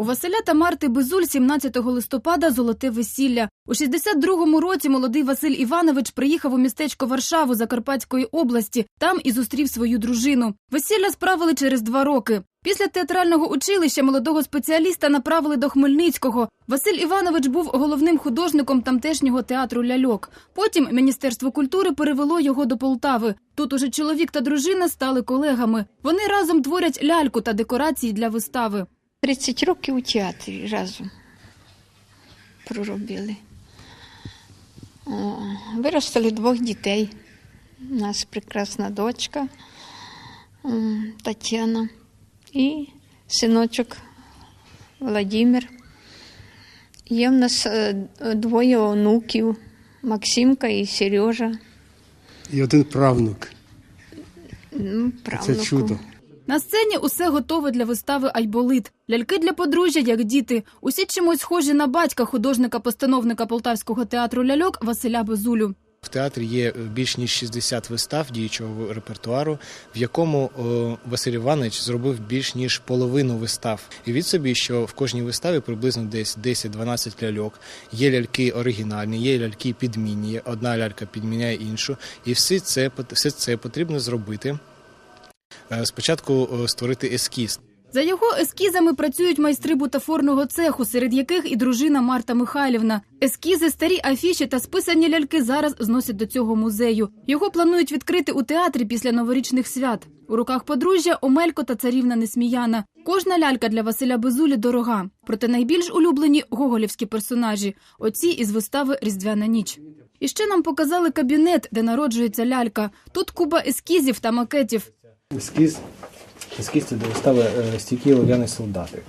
У Василя та Марти Безуль 17 листопада золоте весілля. У 62-му році молодий Василь Іванович приїхав у містечко Варшаву Закарпатської області. Там і зустрів свою дружину. Весілля справили через два роки. Після театрального училища молодого спеціаліста направили до Хмельницького. Василь Іванович був головним художником тамтешнього театру ляльок. Потім Міністерство культури перевело його до Полтави. Тут уже чоловік та дружина стали колегами. Вони разом творять ляльку та декорації для вистави. 30 років у театрі разом проробили. Виростили двох дітей. У нас прекрасна дочка Тетяна і синочок Владимир. Є в нас е, двоє онуків Максимка і Сережа. І один правнук. Ну, Це чудо. На сцені усе готове для вистави Айболит. Ляльки для подружжя, як діти. Усі чимось схожі на батька художника-постановника Полтавського театру ляльок Василя Безулю. В театрі є більш ніж 60 вистав діючого репертуару, в якому Василь Іванович зробив більш ніж половину вистав. І від собі, що в кожній виставі приблизно десь 10-12 ляльок. Є ляльки оригінальні, є ляльки підмінні. Одна лялька підміняє іншу. І все це, все це потрібно зробити. Е, Спочатку створити ескіз. За його ескізами працюють майстри бутафорного цеху, серед яких і дружина Марта Михайлівна. Ескізи, старі афіші та списані ляльки зараз зносять до цього музею. Його планують відкрити у театрі після новорічних свят. У руках подружжя Омелько та царівна Несміяна. Кожна лялька для Василя Безулі дорога. Проте найбільш улюблені гоголівські персонажі. Оці із вистави Різдвяна ніч. І ще нам показали кабінет, де народжується лялька. Тут куба ескізів та макетів. Ескіз, ескіз це до вистави стійкий лов'яний солдатик.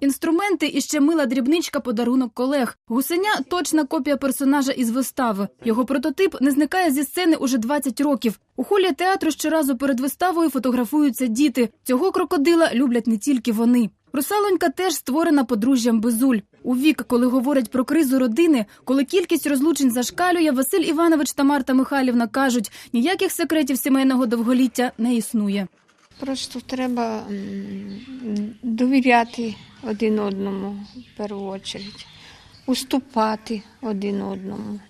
Інструменти і ще мила дрібничка подарунок колег. Гусеня точна копія персонажа із вистави. Його прототип не зникає зі сцени уже 20 років. У холі театру щоразу перед виставою фотографуються діти. Цього крокодила люблять не тільки вони. Русалонька теж створена подружжям Безуль. У вік, коли говорять про кризу родини, коли кількість розлучень зашкалює, Василь Іванович та Марта Михайлівна кажуть, ніяких секретів сімейного довголіття не існує. Просто треба довіряти один одному в першу чергу, уступати один одному.